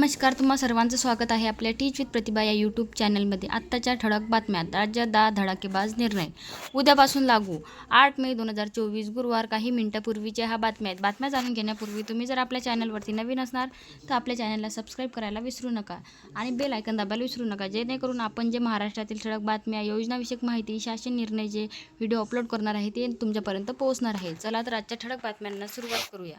नमस्कार तुम्हा सर्वांचं स्वागत आहे आपल्या टीच विथ प्रतिभा या यूट्यूब चॅनलमध्ये. आत्ताच्या ठळक बातम्यात राज्यात दहा धडाकेबाज निर्णय. उद्यापासून लागू. आठ मे दोन हजार चोवीस गुरुवार काही मिनिटापूर्वीच्या ह्या बातम्या आहेत. बातम्या जाणून घेण्यापूर्वी तुम्ही जर आपल्या चॅनलवरती नवीन असणार तर आपल्या चॅनलला सबस्क्राईब करायला विसरू नका आणि बेल आयकन दाबायला विसरू नका. जेणेकरून आपण जे महाराष्ट्रातील ठळक बातम्या योजनाविषयक माहिती शासन निर्णय जे व्हिडिओ अपलोड करणार आहे ते तुमच्यापर्यंत पोहोचणार आहे. चला तर आजच्या ठळक बातम्यांना सुरुवात करूया.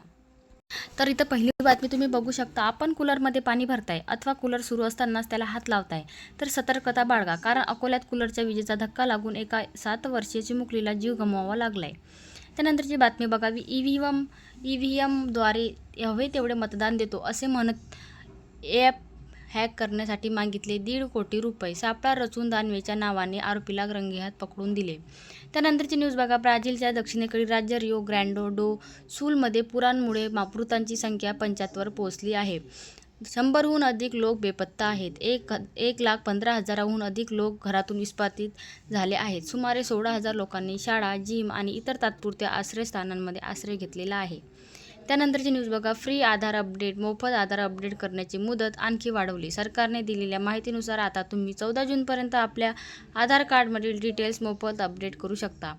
तर इथं पहिली बातमी तुम्ही बघू शकता आपण कूलरमध्ये पाणी भरताय अथवा कूलर सुरू असतानाच त्याला हात लावताय तर सतर्कता बाळगा कारण अकोल्यात कूलरच्या विजेचा धक्का लागून एका सात वर्षीय चिमुकलीला जीव गमवावा लागलाय. त्यानंतरची बातमी बघावी E V M E V एमद्वारे हवे तेवढे मतदान देतो असे म्हणत एप हॅक करण्यासाठी मागितले दीड कोटी रुपये. सापळा रचून दानवेच्या नावाने आरोपीला रंगेहात पकडून दिले. त्यानंतरची न्यूज बघा. ब्राझीलच्या दक्षिणेकडील राज्य रिओ ग्रँडो डो सूलमध्ये पुरांमुळे मापृतांची संख्या पंच्याहत्तर पोहोचली आहे. शंभरहून अधिक लोक बेपत्ता आहेत. एक एक लाख पंधरा हजाराहून अधिक लोक घरातून विस्फातित झाले आहेत. सुमारे सोळा हजार लोकांनी शाळा जिम आणि इतर तात्पुरत्या आश्रयस्थानांमध्ये आश्रय घेतलेला आहे. त्यानंतरची न्यूज बघा. फ्री आधार अपडेट मोफत आधार अपडेट करण्याची मुदत आणखी वाढवली. सरकारने दिलेल्या माहितीनुसार आता तुम्ही चौदा जूनपर्यंत आपल्या आधार कार्डमधील डिटेल्स मोफत अपडेट करू शकता.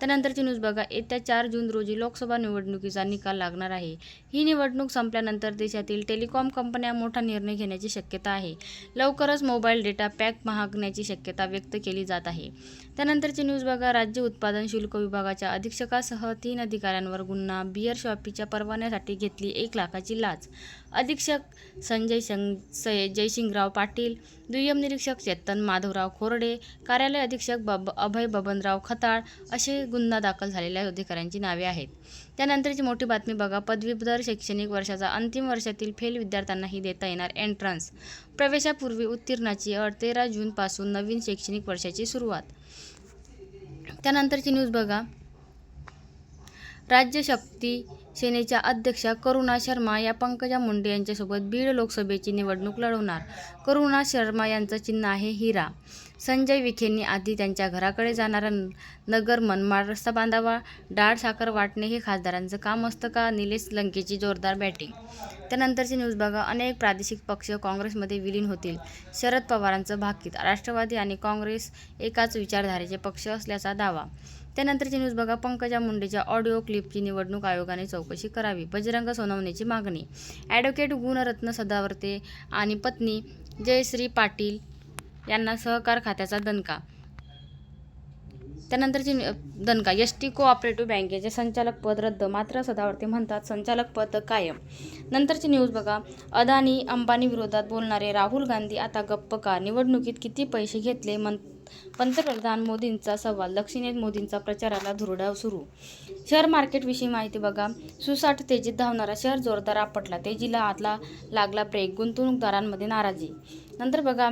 त्यानंतरची न्यूज बघा. येत्या चार जून रोजी लोकसभा निवडणुकीचा निकाल लागणार आहे. ही निवडणूक संपल्यानंतर देशातील टेलिकॉम कंपन्या मोठा निर्णय घेण्याची शक्यता आहे. लवकरच मोबाईल डेटा पॅक महागण्याची शक्यता व्यक्त केली जात आहे. त्यानंतरची न्यूज बघा. राज्य उत्पादन शुल्क विभागाच्या अधीक्षकासह तीन अधिकाऱ्यांवर गुन्हा. बियर शॉपीच्या परवान्यासाठी घेतली एक लाखाची लाच. अधीक्षक संजय शं सय जयसिंगराव पाटील दुय्यम निरीक्षक चेतन माधवराव खोरडे कार्यालय अधीक्षक बब अभय बबनराव खताळ असे गुन्हा दाखल झालेल्या अधिकाऱ्यांची नावे आहेत. त्यानंतरची मोठी बातमी बघा. पदवीधर शैक्षणिक वर्षाचा अंतिम वर्षातील फेल विद्यार्थ्यांनाही देता येणार एंट्रन्स प्रवेशापूर्वी उत्तीर्णाची अट तेरा जूनपासून नवीन शैक्षणिक वर्षाची सुरुवात. त्यानंतरची न्यूज बघा. राज्यशक्ती सेनेच्या अध्यक्षा करुणा शर्मा या पंकजा मुंडे यांच्यासोबत बीड लोकसभेची निवडणूक लढवणार. करुणा शर्मा यांचं चिन्ह आहे हिरा. संजय विखेंनी आधी त्यांच्या घराकडे जाणारा नगर मनमाड रस्ता बांधावा डाळ साखर वाटणे हे खासदारांचं काम असतं का? निलेश लंकेची जोरदार बॅटिंग. त्यानंतरची न्यूज बघा. अनेक प्रादेशिक पक्ष काँग्रेसमध्ये विलीन होतील. शरद पवारांचं भाकीत राष्ट्रवादी आणि काँग्रेस एकाच विचारधारेचे पक्ष असल्याचा दावा. त्यानंतरची न्यूज बघा. पंकजा मुंडेच्या ऑडिओ क्लिपची निवडणूक आयोगाने चौकशी करावी. बजरंग सोनवणेची मागणी. ॲडव्होकेट गुणरत्न सदावर्ते आणि पत्नी जयश्री पाटील यांना सहकार खात्याचा दणका. त्यानंतरची दणका. एस टी कोऑपरेटिव्ह बँकेचे संचालक पद रद्द. मात्र सदावर्ते म्हणतात संचालक पद कायम. नंतरची न्यूज बघा. अदानी अंबानी विरोधात बोलणारे राहुल गांधी आता गप्प का? निवडणुकीत किती पैसे घेतले? मन पंतप्रधान मोदींचा सवाल दक्षिणेत मोदींचा प्रचाराला धुरडाव सुरू. शेअर मार्केटविषयी माहिती बघा. सुसाट तेजीत धावणारा शेअर जोरदार आपटला. तेजीला आतला लागला ब्रेक गुंतवणूकदारांमध्ये नाराजी. नंतर बघा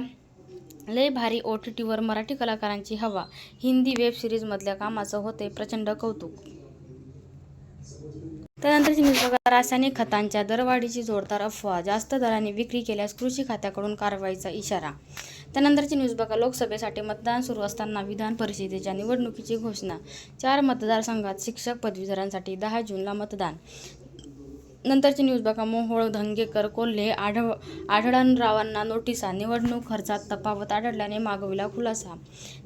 लय भारी ओ टी टीवर मराठी कलाकारांची हवा. हिंदी वेब सिरीजमधल्या कामाचं होते प्रचंड कौतुक. त्यानंतर बघा. रासायनिक खतांच्या दरवाढीची जोरदार अफवा जास्त दराने विक्री केल्यास कृषी खात्याकडून कारवाईचा इशारा. त्यानंतरची न्यूज बघा. लोकसभेसाठी मतदान सुरू असताना विधान परिषदेच्या निवडणुकीची घोषणा. चार मतदारसंघात शिक्षक पदवीधरांसाठी दहा जूनला मतदान. नंतरची न्यूज बघा. मोहोळ धंगेकर कोल्हे आढळ आढळणरावांना नोटिसा निवडणूक खर्चात तफावत आढळल्याने मागविला खुलासा.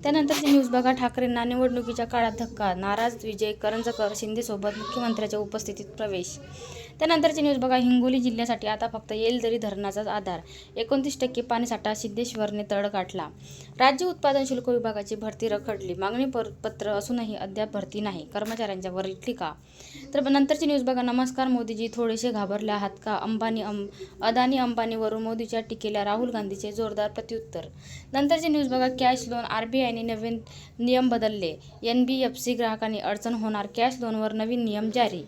त्यानंतरची न्यूज बघा. ठाकरेंना निवडणुकीच्या काळात धक्का नाराज विजय करंजकर शिंदेसोबत मुख्यमंत्र्याच्या उपस्थितीत प्रवेश. त्यानंतरची न्यूज बघा. हिंगोली जिल्ह्यासाठी आता फक्त येलदरी धरणाचाच आधार. एकोणतीस टक्के पाणीसाठा सिद्धेश्वरने तळ गाठला. राज्य उत्पादन शुल्क विभागाची भरती रखडली. मागणी पत्र असूनही अद्याप भरती नाही. कर्मचाऱ्यांच्या वरील टीका तर नंतरची न्यूज बघा. नमस्कार मोदीजी. थोडेसे घाबरले आहात का? अंबानी अं अदानी अंबानीवरून मोदीच्या टीकेला राहुल गांधीचे जोरदार प्रत्युत्तर. नंतरची न्यूज बघा. कॅश लोन आर बी आयने नवीन नियम बदलले. एन बी एफ सी ग्राहकांनी अडचण होणार. कॅश लोनवर नवीन नियम जारी.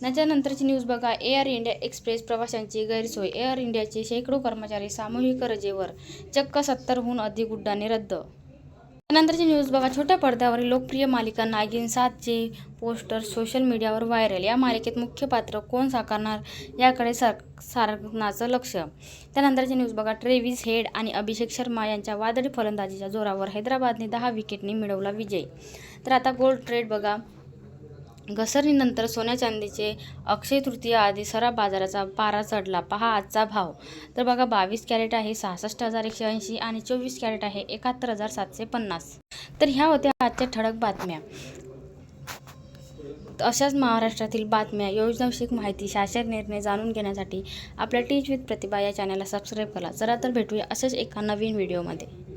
त्याच्यानंतरची न्यूज बघा. एअर इंडिया एक्सप्रेस प्रवाशांची गैरसोय. एअर इंडियाचे शेकडो कर्मचारी सामूहिक रजेवर चक्क सत्तरहून अधिक उड्डाणे रद्द त्यानंतरची न्यूज बघा. छोट्या पडद्यावरील लोकप्रिय मालिका नागिन सातचे पोस्टर सोशल मीडियावर व्हायरल. या मालिकेत मुख्य पात्र कोण साकारणार याकडे सर सारनाचं लक्ष. त्यानंतरची न्यूज बघा. ट्रेव्हिस हेड आणि अभिषेक शर्मा यांच्या वादळी फलंदाजीच्या जोरावर हैदराबादने दहा विकेटने मिळवला विजय. तर आता गोल्ड ट्रेड बघा. घसरणीनंतर सोन्या चांदीचे अक्षय तृतीया आधी सराफ बाजाराचा पारा चढला. पहा आजचा भाव. तर बघा बावीस कॅरेट आहे सहासष्ट हजार एकशे ऐंशी आणि चोवीस कॅरेट आहे एकाहत्तर हजार सातशे पन्नास. तर ह्या होत्या आजच्या ठळक बातम्या. अशाच महाराष्ट्रातील बातम्या योजनाविषयक माहिती शासन निर्णय जाणून घेण्यासाठी आपल्या टीच विथ प्रतिभा या चॅनलला सबस्क्राईब करा. चला तर भेटूया अशाच एका नवीन व्हिडिओमध्ये.